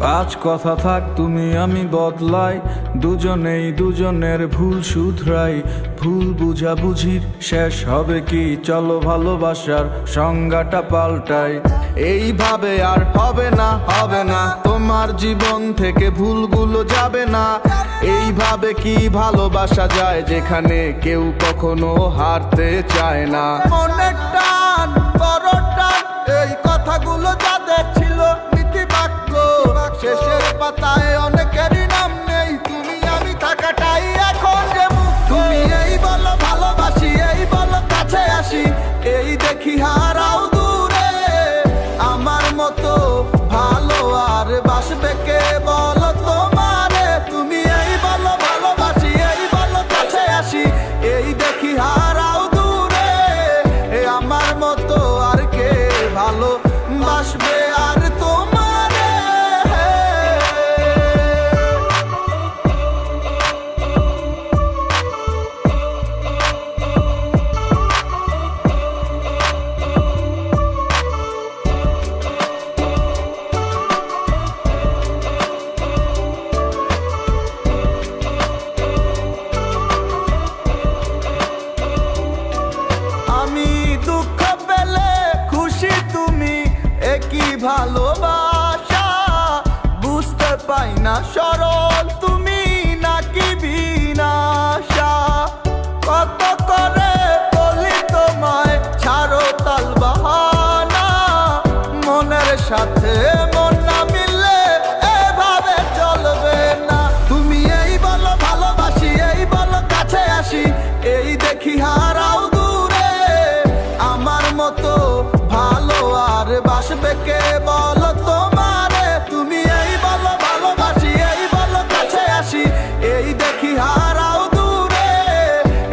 আজ কথা থাক তুমি, আমি বদলাই। দুজনেই দুজনের ভুল শুধরাই। ভুল বুঝাবুঝির শেষ হবে কি? চলো ভালোবাসার সংজ্ঞাটা পাল্টাই। এইভাবে আর হবে না হবে না। তোমার জীবন থেকে ভুলগুলো যাবে না। এইভাবে কি ভালোবাসা যায় যেখানে কেউ কখনো হারতে চায় না? মনের বাসবে আর একই ভালোবাসা? বুঝতে পাই না সরল, তুমি নাকি বিনাশা? কত করে বলি তোমায়, ছাড়ো তাল বাহানা। মনের সাথে আর বাসবে কে? বলো তোমারে, তুমি এই বলো, ভালোবাসি, এই বলো, কাছে আসি। এই দেখি হারাও দূরে,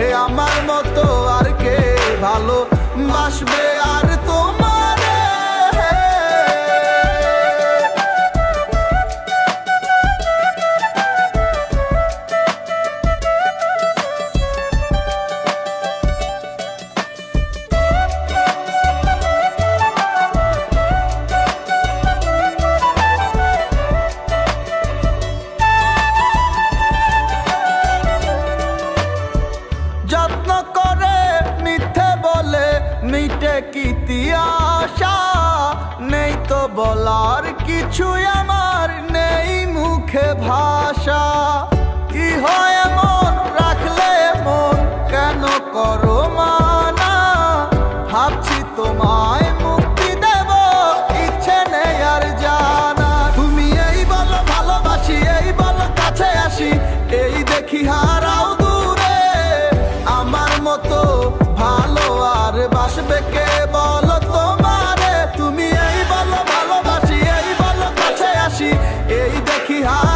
এ আমার মতো আর কে? ভালো বাসবে আর তোমারে মিটে কি আশা নেই তো বলার কিছুই আমার নেই মুখে ভাষা। que há.